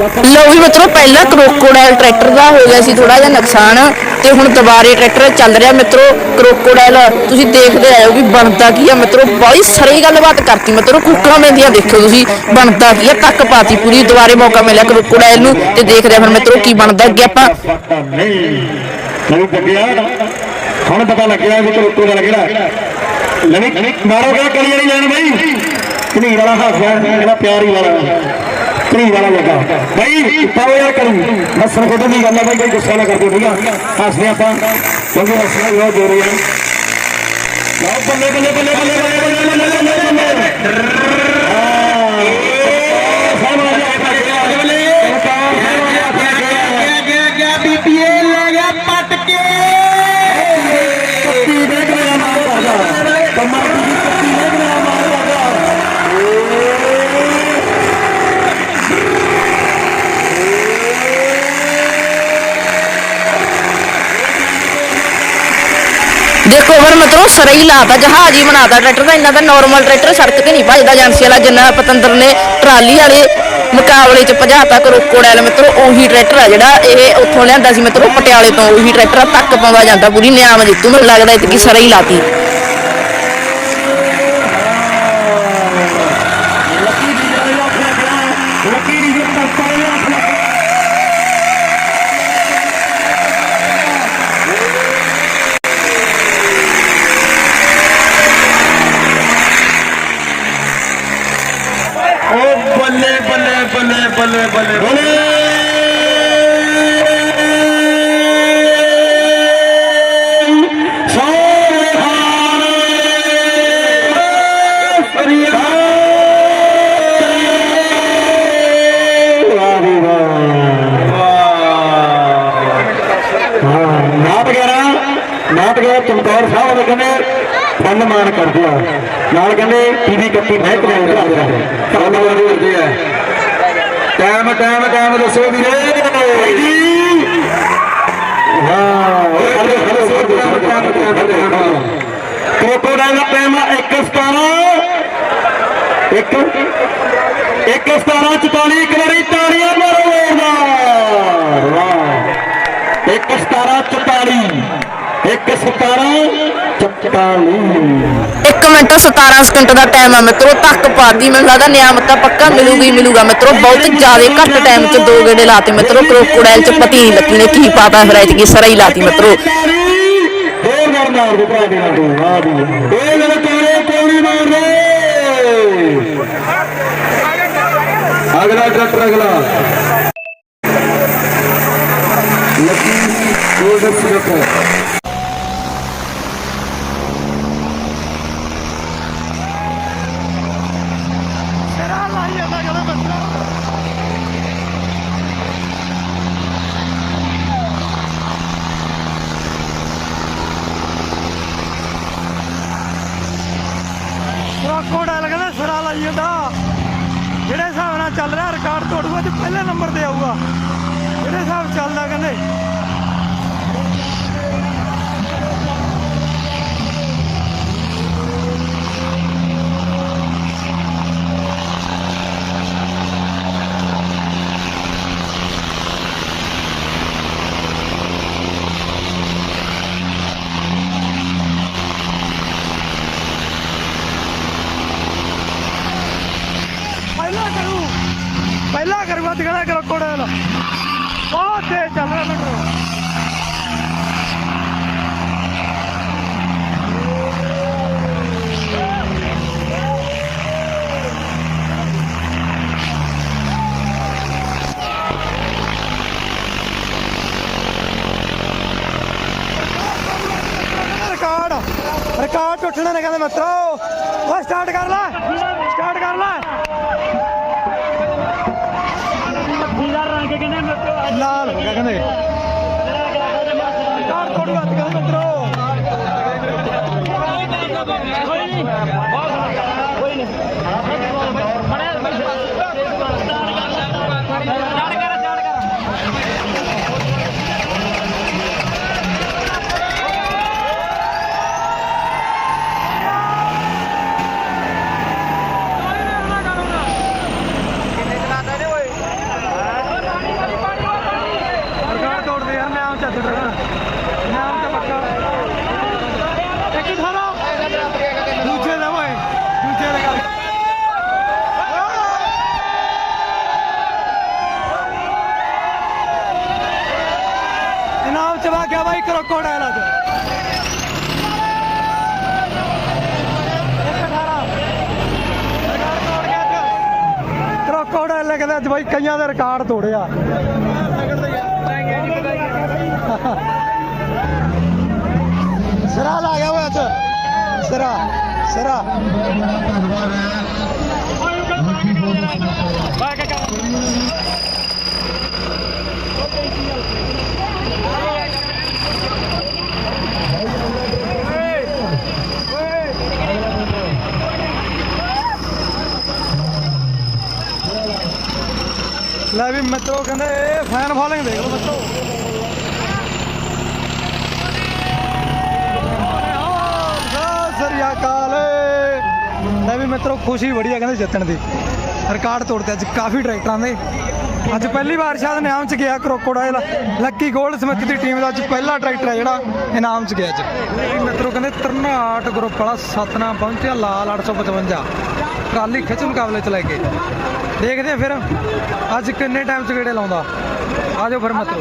ਲਓ ਵੀ ਮਿੱਤਰੋ, ਪਹਿਲਾਂ ਕਰੋਕੋਡਾਈਲ ਟਰੈਕਟਰ ਦਾ ਹੋ ਗਿਆ ਸੀ ਥੋੜਾ ਜਿਹਾ ਨੁਕਸਾਨ ਤੇ ਹੁਣ ਦੁਬਾਰੇ ਟਰੈਕਟਰ ਚੱਲ ਰਿਹਾ ਮਿੱਤਰੋ ਕਰੋਕੋਡਾਈਲ ਤੁਸੀਂ ਦੇਖਦੇ ਆਇਓ ਵੀ ਬਣਦਾ ਕੀ ਆ ਮਿੱਤਰੋ, ਬੜੀ ਸਰੀ ਗੱਲਬਾਤ ਕਰਤੀ ਮਿੱਤਰੋ, ਕੁੱਕਰਾਂ ਮੈਂਦੀਆਂ ਦੇਖਿਓ ਤੁਸੀਂ, ਬਣਦਾ ਕੀ ਆ, ਤੱਕ ਪਾਤੀ ਪੂਰੀ, ਦੁਬਾਰੇ ਮੌਕਾ ਮਿਲਿਆ ਕਰੋਕੋਡਾਈਲ ਨੂੰ ਤੇ ਦੇਖਦੇ ਆ ਹੁਣ ਮਿੱਤਰੋ ਕੀ ਬਣਦਾ ਅੱਗੇ ਆਪਾਂ। ਹੁਣ ਪਤਾ ਲੱਗਿਆ ਵੀ ਕਰੋਟੋ ਕਿਹੜਾ ਲਵੀ ਮਾਰੋ ਕਿਹੜਾ ਕਲੀ ਵਾਲੀ ਲੈਣ ਬਈ। ਕਨੀ ਵਾਲਾ ਹਾਸਿਆ ਜਿਹੜਾ ਪਿਆਰੀ ਵਾਲਾ। ਕਨੀ ਵਾਲਾ ਲੱਗਾ ਬਈ ਪਾਓ ਯਾਰ ਕਰੂ ਮਸਰ ਕੋਟ ਦੀ ਗੱਲ ਹੈ ਬਈ ਕੋਈ ਗੁੱਸਾ ਨਾ ਕਰਦੇ ਠੀਕ ਆ ਹੱਸਦੇ ਆਪਾਂ ਕਿਉਂਕਿ ਹੱਸਣਾ ਬਹੁਤ ਜ਼ਰੂਰੀ ਆ ਲਓ ਬੱਲੇ ਬੱਲੇ ਬੱਲੇ ਬੱਲੇ ਬੱਲੇ ਬੱਲੇ ਬੱਲੇ ਬੱਲੇ ਬੱਲੇ ਹਾਂ ਸਾਹਮਣੇ ਆ ਗਿਆ ਬੱਲੇ ਸਾਹਮਣੇ ਆ ਗਿਆ ਗਿਆ ਗਿਆ ਬੀਪੀਏ ਲੈ ਗਿਆ ਪੱਟ ਕੇ ਪੱਤੀ ਦੇਖ ਰਿਹਾ ਮਾਰਦਾ ਕਮਰ ਦੀ ਪੱਤੀ ਦੇਖ ਰਿਹਾ ਮਾਰਦਾ ਦੇਖੋ ਫਿਰ ਮਿੱਤਰੋ ਸਰਈ ਲਾਤਾ ਜਹਾਜ਼ ਹੀ ਬਣਾਤਾ ਟਰੈਕਟਰ ਦਾ, ਇੰਨਾ ਤਾਂ ਨਾਰਮਲ ਟਰੈਕਟਰ ਸੜਕ ਤੇ ਨਹੀਂ ਭਜਦਾ ਏਜੰਸੀ ਵਾਲਾ ਜਿੰਨਾ ਪਤੰਦਰ ਨੇ ਟਰਾਲੀ ਵਾਲੇ ਮੁਕਾਬਲੇ 'ਚ ਭਜਾਤਾ ਕਰੋਕੋਡਾਈਲ ਮਤਲਬ ਉਹੀ ਟਰੈਕਟਰ ਆ ਜਿਹੜਾ ਇਹ ਉੱਥੋਂ ਲਿਆਂਦਾ ਸੀ, ਮਤਲਬ ਪਟਿਆਲੇ ਤੋਂ, ਉਹੀ ਟਰੈਕਟਰ ਤੱਕ ਪਾਉਂਦਾ ਜਾਂਦਾ, ਪੂਰੀ ਨਿਆਮ ਜਿੱਤੂ ਮੈਨੂੰ ਲੱਗਦਾ ਇਤਕੀ ਸਰਈ ਲਾਤੀ। ਬੱਲੇ ਬੱਲੇ। ਬੋਲੇ। ਚਮਕੌਰ ਸਾਹਿਬ ਦੇ ਕਹਿੰਦੇ ਸਨਮਾਨ ਕਰਦੇ ਆ ਨਾਲ ਕਹਿੰਦੇ ਟੀਵੀ ਕੱਪੀ ਬਹਿ ਕੇ ਆਉਂਦੇ ਆ ਸਨਮਾਨ ਕਰਦੇ ਆ ਟਾਈਮ ਟਾਈਮ ਟਾਈਮ ਦੱਸੋ ਵੀਰੇ। ਜੀ ਕੋਕੋਡਾਈਲ ਦਾ ਟਾਈਮ 1:17 ਇੱਕ 1:17 44 ਕਲੜੀ ਤਾੜੀਆਂ ਮਾਰੋ ਵਾਹ। 1:17 44 1:17 ਇੱਕ ਮਿੰਟ 17 ਸਕਿੰਟ ਦਾ ਟਾਈਮ ਆ ਮਿੱਤਰੋ, ਤੱਕ ਪਾਤੀ ਮੈਨੂੰ ਲੱਗਦਾ ਨਿਆਮਤ ਤਾਂ ਪੱਕਾ ਮਿਲੂਗੀ, ਮਿਲੂਗਾ ਮਿੱਤਰੋ। ਬਹੁਤ ਜ਼ਿਆਦਾ ਘੱਟ ਟਾਈਮ 'ਚ ਦੋ ਗੇੜੇ ਲਾਤੇ ਮਿੱਤਰੋ। ਕਰੋਕੋਡਾਈਲ 'ਚ ਪਤੀ ਨਹੀਂ ਲੱਗੀ ਨੇ ਕੀ ਪਾਤਾ ਫਿਰ ਐਤਕੀ ਹੀ ਲਾਤੀ ਮਿੱਤਰੋ ਹੋਰ ਮਾਰ ਮਾਰ ਦੇ ਭਰਾ ਦੇ ਨਾਲ ਤੂੰ ਆ ਵੀ ਇਹ ਮੇਰੇ ਕੋਲੇ ਕੋਣੀ ਮਾਰ ਦੇ ਅਗਲਾ ਟਰੈਕਟਰ ਅਗਲਾ ਲੱਗੀ ਗੋਲਡ ਸਿਰਫ ਕੋੜਾ ਲੱਗਦਾ ਸਿਰਾ ਲਾਈ ਜਾਂਦਾ ਜਿਹੜੇ ਹਿਸਾਬ ਨਾਲ ਚੱਲ ਰਿਹਾ ਰਿਕਾਰਡ ਪਹਿਲੇ ਨੰਬਰ ਤੇ ਆਊਗਾ। ਜਿਹੜੇ ਹਿਸਾਬ ਚੱਲਦਾ ਕਹਿੰਦੇ ਪਹਿਲਾਂ ਕਰੂ ਪਹਿਲਾਂ ਕਰੂਗਾ ਤੇ ਬਹੁਤ ਤੇਜ਼ ਚੱਲ ਰਿਹਾ ਮੈਟਰੋ ਰਿਕਾਰਡ ਰਿਕਾਰਡ ਟੁੱਟਣੇ ਨੇ ਕਹਿੰਦੇ ਮਿੱਤਰੋ ਉਹ ਸਟਾਰਟ ਕਰ ਲੈ ਸਟਾਰਟ ਕਰ ਲੈ ਲਾਲ ਹੋ ਗਿਆ ਕਹਿੰਦੇ? ਕਾਰ ਥੋੜੀ ਹੱਥ ਕਰੇ ਮਿੱਤਰੋ। ਕੋਈ ਨਹੀਂ ਕੋਈ ਨਹੀਂ। ਇਨਾਮ ਚਵਾ ਗਿਆ ਬਾਈ ਕਰੋਕੋਡਾਈਲ ਅੱਜ ਇੱਕ ਅਠਾਰਾਂ। ਰਿਕਾਰਡ ਕਈਆਂ ਦੇ ਰਿਕਾਰਡ ਤੋੜਿਆ ਸਿਰਾ ਲਾ ਗਿਆ ਵਾ ਅੱਜ ਸਿਰਾ ਸਿਰਾ ਲੈ ਵੀ ਮਿੱਤਰੋ ਕਹਿੰਦੇ ਇਹ ਫੈਨ ਫਾਲੋਇੰਗ ਦੇਖ ਲਓ ਮਿੱਤਰੋ। ਸਤਿ ਸ੍ਰੀ ਲੈ ਵੀ ਮਿੱਤਰੋ ਖੁਸ਼ੀ ਬੜੀ ਆ ਕਹਿੰਦੇ ਜਿੱਤਣ ਦੀ। ਰਿਕਾਰਡ ਤੋੜਤੇ ਅੱਜ ਕਾਫੀ ਟਰੈਕਟਰਾਂ ਦੇ। ਅੱਜ ਪਹਿਲੀ ਵਾਰ ਸ਼ਾਇਦ ਇਨਾਮ ਚ ਗਿਆ ਕਰੋਕੋਡਾਈਲ ਲੱਕੀ ਗੋਲਡ ਸਮਿਥ ਦੀ ਟੀਮ ਦਾ ਅੱਜ ਪਹਿਲਾ ਟਰੈਕਟਰ ਹੈ ਜਿਹੜਾ ਇਨਾਮ ਚ ਗਿਆ ਅੱਜ। ਇਹ ਮਿੱਤਰੋ ਕਹਿੰਦੇ ਤਰਨਾਟ ਗਰੁੱਪ ਵਾਲਾ ਸਤਨਾਮ ਪਹੁੰਚਿਆ, ਲਾਲ 855 ਟਰਾਲੀ ਖਿੱਚ ਮੁਕਾਬਲੇ ਚ ਲੈ ਕੇ। ਦੇਖਦੇ ਆ ਫਿਰ। ਅੱਜ ਕਿੰਨੇ ਟਾਈਮ ਚ ਗੇੜੇ ਲਾਉਂਦਾ? ਆ ਜਾਓ ਫਿਰ ਮਿੱਤਰੋ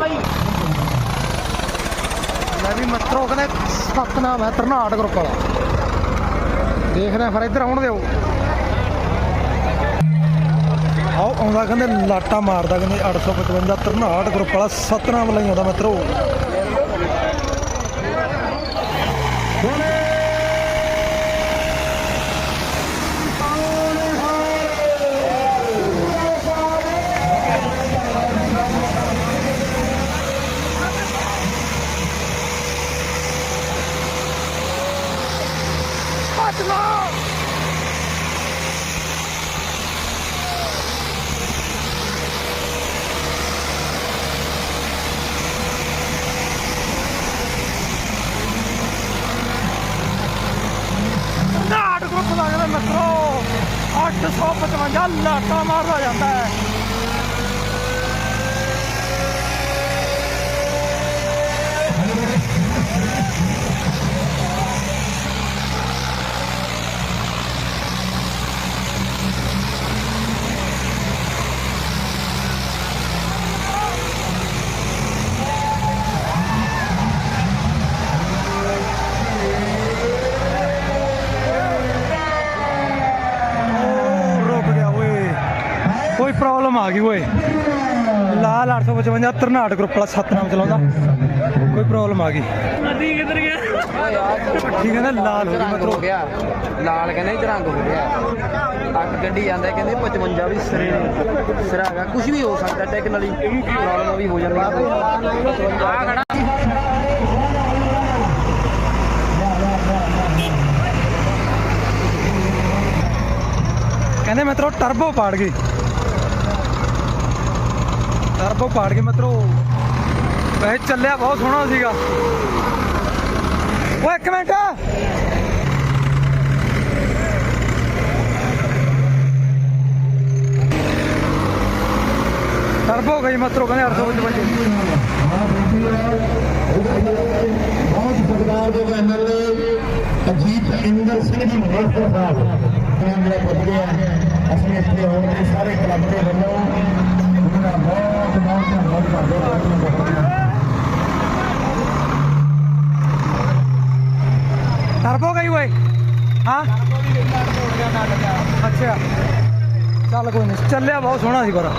ਲੈ ਵੀ ਮਿੱਤਰੋ ਕਹਿੰਦੇ ਸਤਨਾਮ ਹੈ ਤਰਨਾਟ ਗਰੁੱਪ ਵਾਲਾ। ਦੇਖਦੇ ਆ ਫਿਰ, ਇੱਧਰ ਆਉਣ ਦਿਓ। ਆਓ, ਆਉਂਦਾ ਕਹਿੰਦੇ ਲਾਟਾ ਮਾਰਦਾ ਕਹਿੰਦੇ 855 ਤਰਨਾਟ ਗਰੁੱਪ ਵਾਲਾ, ਸਤਨਾਮ ਲਈ ਆਉਂਦਾ ਮਿੱਤਰੋ ਨਾਟ ਗਰੁੱਪ ਦਾ ਕਹਿੰਦੇ ਮਿੱਤਰੋ 855 ਲਾਟਾ ਮਾਰਦਾ ਜਾਂਦਾ ਹੈ। ਆ ਗਈ ਓਏ। ਲਾਲ 855 ਤਰਨਾਟ ਗਰੁੱਪ ਵਾਲਾ ਸਤਨਾਮ ਚਲਾਉਂਦਾ। ਕੋਈ ਪ੍ਰੋਬਲਮ ਆ ਗਈ। ਨਦੀ ਕਿੱਧਰ ਗਿਆ? ਠੀਕ ਹੈ ਨਾ ਲਾਲ ਹੋ ਗਈ ਹੋ ਮਤਲਬ। ਗਿਆ। ਲਾਲ ਕਹਿੰਦੇ ਇਹ ਰੰਗ ਹੋ ਗਿਆ। ਅੱਗ ਗੱਡੀ ਜਾਂਦਾ ਕਹਿੰਦੇ 55 ਵੀ ਸਿਰੇ ਨੇ ਸਿਰਾ ਹੈਗਾ। ਕੁਝ ਵੀ ਹੋ ਸਕਦਾ ਟੈਕਨਲੀ ਪ੍ਰੋਬਲਮ ਵੀ ਹੋ ਜਾਂਦੀ ਹੈ। ਆ ਖੜਾ। ਕਹਿੰਦੇ ਮਿੱਤਰੋ ਟਰਬੋ ਪਾੜ ਗਈ। ਟਰਬੋ ਪਾੜ ਗਈ ਮਿੱਤਰੋ। ਵੈਸੇ ਚੱਲਿਆ ਬਹੁਤ ਸੋਹਣਾ ਸੀਗਾ। ਓਏ, ਇੱਕ ਮਿੰਟ। ਟਰਬੋ ਗਈ ਮਿੱਤਰੋ, ਕਹਿੰਦੇ 855 ਬਹੁਤ ਸਰਕਾਰ ਦੇ ਐਮਐਲਏ ਅਜੀਤ ਇੰਦਰ ਸਿੰਘ ਜੀ ਮਹੇਸ਼ਪੁਰ ਸਾਹਿਬ, ਕੈਮਰੇ ਪੁੱਜ ਗਏ ਅਸੀਂ ਇੱਥੇ ਆਉਣ ਸਾਰੇ ਕਲੱਬ ਦੇ ਵੱਲੋਂ ਉਹਨਾਂ ਦਾ ਬਹੁਤ ਬਹੁਤ ਧੰਨਵਾਦ ਕਰਦੇ ਹਾਂ ਟਰਬੋ ਗਈ ਓਏ। ਹਾਂ? ਅੱਛਾ। ਚੱਲ ਕੋਈ ਨਹੀਂ ਚੱਲਿਆ ਬਹੁਤ ਸੋਹਣਾ ਸੀ ਪਰ।